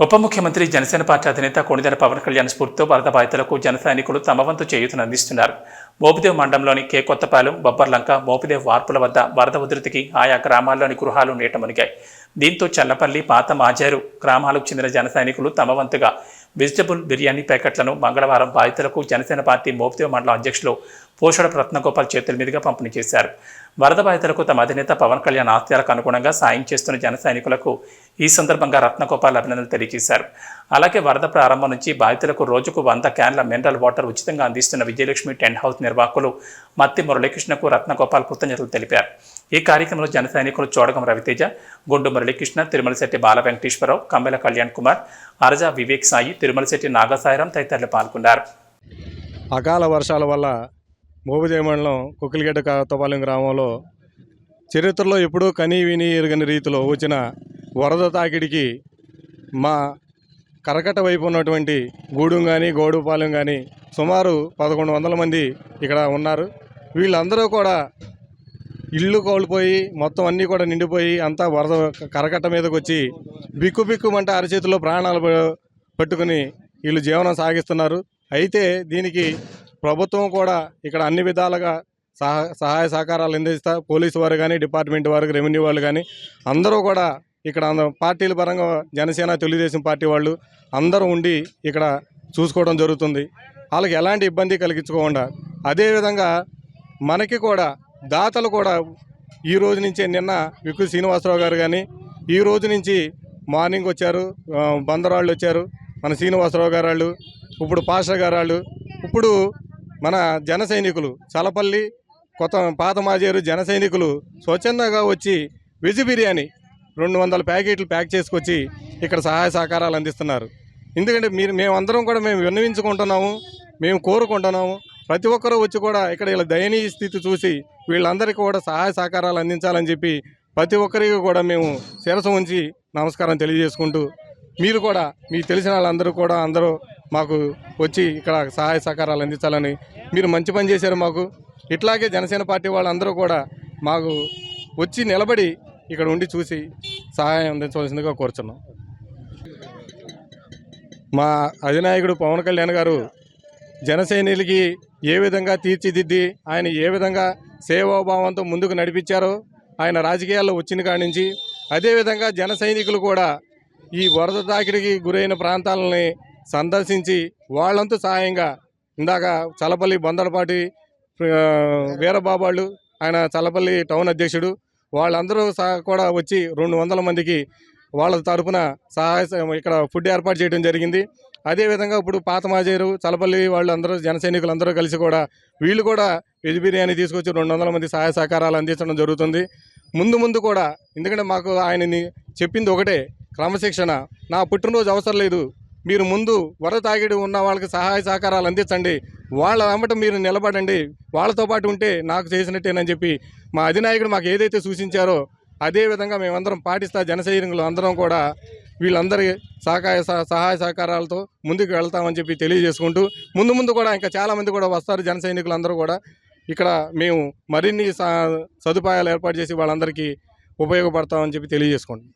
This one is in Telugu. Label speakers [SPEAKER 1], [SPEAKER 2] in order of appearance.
[SPEAKER 1] ఉప ముఖ్యమంత్రి జనసేన పార్టీ అధినేత కొణిదెల పవన్ కళ్యాణ్ స్ఫూర్తితో వరద బాధితులకు జన సైనికులు తమ వంతు చేయూతను అందిస్తున్నారు మోపిదేవ్ మండలంలోని కే. కొత్తపాలెం బొబ్బర్లంక మోపిదేవ్ వార్పుల వద్ద వరద ఉధృతికి ఆయా గ్రామాల్లోని గృహాలు నీట మునిగాయి దీంతో చల్లపల్లి పాత మాజారు గ్రామాలకు చెందిన జన సైనికులు తమ వంతుగా వెజిటబుల్ బిర్యానీ ప్యాకెట్లను మంగళవారం బాధితులకు జనసేన పార్టీ మోపిదేవ్ మండలం అధ్యక్షులు పోషణ రత్నగోపాల్ చేతుల మీదుగా పంపిణీ చేశారు. వరద బాధితులకు తమ అధినేత పవన్ కళ్యాణ్ ఆస్తాలకు అనుగుణంగా సాయం చేస్తున్న జన సైనికులకు ఈ సందర్భంగా రత్నగోపాల్ అభినందనలు తెలియజేశారు. అలాగే వరద ప్రారంభం నుంచి బాధితులకు రోజుకు వంద క్యాన్ల మినరల్ వాటర్ ఉచితంగా అందిస్తున్న విజయలక్ష్మి టెంట్ హౌస్ నిర్వాహకులు మత్తి మురళీకృష్ణకు రత్నగోపాల్ కృతజ్ఞతలు తెలిపారు. ఈ కార్యక్రమంలో జన సైనికులు చోడగం రవితేజ గుండు మురళీకృష్ణ తిరుమలశెట్టి బాల వెంకటేశ్వరరావు కమ్మెల కళ్యాణ్ కుమార్ అరజా వివేక్ సాయి తిరుమలశెట్టి నాగసాయిరాం తదితరులు పాల్గొన్నారు.
[SPEAKER 2] అకాల వర్షాల వల్ల మోబుదేవి మండలం కుక్కిలిగడ్డ కొత్తపాలెం గ్రామంలో చరిత్రలో ఎప్పుడూ కనీ విని ఎరుగని రీతిలో వచ్చిన వరద తాకిడికి మా కరకట వైపు ఉన్నటువంటి గూడెం కానీ గోడుపాలెం కానీ సుమారు పదకొండు వందల మంది ఇక్కడ ఉన్నారు. వీళ్ళందరూ కూడా ఇల్లు కోల్పోయి మొత్తం అన్నీ కూడా నిండిపోయి అంతా వరద కరకట్ట మీదకి వచ్చి బిక్కు బిక్కుమంటే అరచేతిలో ప్రాణాలు ప- పట్టుకుని వీళ్ళు జీవనం సాగిస్తున్నారు. అయితే దీనికి ప్రభుత్వం కూడా ఇక్కడ అన్ని విధాలుగా సహా సహాయ సహకారాలు అందిస్తా పోలీసు వారు కానీ డిపార్ట్మెంట్ వారు రెవెన్యూ వాళ్ళు కానీ అందరూ కూడా ఇక్కడ పార్టీల పరంగా జనసేన తెలుగుదేశం పార్టీ వాళ్ళు అందరూ ఉండి ఇక్కడ చూసుకోవడం జరుగుతుంది. వాళ్ళకి ఎలాంటి ఇబ్బంది కలిగించుకోకుండా అదేవిధంగా మనకి కూడా దాతలు కూడా ఈ రోజు నుంచే నిన్న విక్కు శ్రీనివాసరావు గారు కానీ ఈ రోజు నుంచి మార్నింగ్ వచ్చారు బందరాళ్ళు వచ్చారు మన శ్రీనివాసరావు గారు వాళ్ళు ఇప్పుడు పాషా గారు వాళ్ళు ఇప్పుడు మన జన సైనికులు చలపల్లి కొత్త పాత మాజేరు జన సైనికులు స్వచ్ఛందంగా వచ్చి వెజ్ బిర్యానీ రెండు వందల ప్యాకెట్లు ప్యాక్ చేసుకొచ్చి ఇక్కడ సహాయ సహకారాలు అందిస్తున్నారు. ఎందుకంటే మీరు మేమందరం కూడా మేము విన్నవించుకుంటున్నాము మేము కోరుకుంటున్నాము. ప్రతి ఒక్కరూ వచ్చి కూడా ఇక్కడ వీళ్ళ దయనీయ స్థితి చూసి వీళ్ళందరికీ కూడా సహాయ సహకారాలు అందించాలని చెప్పి ప్రతి ఒక్కరికి కూడా మేము శిరసం ఉంచి నమస్కారం తెలియజేసుకుంటూ మీరు కూడా మీకు తెలిసిన వాళ్ళందరూ కూడా అందరూ మాకు వచ్చి ఇక్కడ సహాయ సహకారాలు అందించాలని మీరు మంచి పని చేశారు మాకు. ఇట్లాగే జనసేన పార్టీ వాళ్ళందరూ కూడా మాకు వచ్చి నిలబడి ఇక్కడ ఉండి చూసి సహాయం అందించవలసిందిగా కోరుచున్నాం. మా అధినాయకుడు పవన్ కళ్యాణ్ గారు జనసైనికులకి ఏ విధంగా తీర్చిదిద్ది ఆయన ఏ విధంగా సేవాభావంతో ముందుకు నడిపించారో ఆయన రాజకీయాల్లో వచ్చిన కాడి నుంచి అదేవిధంగా జన సైనికులు కూడా ఈ వరద తాకిడికి గురైన ప్రాంతాలని సందర్శించి వాళ్ళంతా సహాయంగా ఇందాక చలపల్లి బందరపాటి వీరబాబాళ్ళు ఆయన చలపల్లి టౌన్ అధ్యక్షుడు వాళ్ళందరూ సహా కూడా వచ్చి రెండు వందల మందికి వాళ్ళ తరపున సహాయ స- ఇక్కడ ఫుడ్ ఏర్పాటు చేయడం జరిగింది. అదేవిధంగా ఇప్పుడు పాత మాజేరు చలపల్లి వాళ్ళు అందరూ జన సైనికులందరూ కలిసి కూడా వీళ్ళు కూడా వెజ్ బిర్యానీ తీసుకొచ్చి రెండు వందల మంది సహాయ సహకారాలు అందించడం జరుగుతుంది. ముందు ముందు కూడా ఎందుకంటే మాకు ఆయనని చెప్పింది ఒకటే క్రమశిక్షణ. నా పుట్టినరోజు అవసరం లేదు. మీరు ముందు వర తాగిడి ఉన్న వాళ్ళకి సహాయ సహకారాలు అందించండి. వాళ్ళ వెంబట మీరు నిలబడండి. వాళ్ళతో పాటు ఉంటే నాకు చేసినట్టేనని చెప్పి మా అధినాయకుడు మాకు ఏదైతే సూచించారో అదే విధంగా మేమందరం పాటిస్తా జనసైనికులు అందరం కూడా వీళ్ళందరి సహకాయ సహ- సహాయ సహకారాలతో ముందుకు వెళ్తామని చెప్పి తెలియజేసుకుంటూ ముందు ముందు కూడా ఇంకా చాలామంది కూడా వస్తారు జన అందరూ కూడా. ఇక్కడ మేము మరిన్ని స- సదుపాయాలు ఏర్పాటు చేసి వాళ్ళందరికీ ఉపయోగపడతామని చెప్పి తెలియజేసుకుంటాం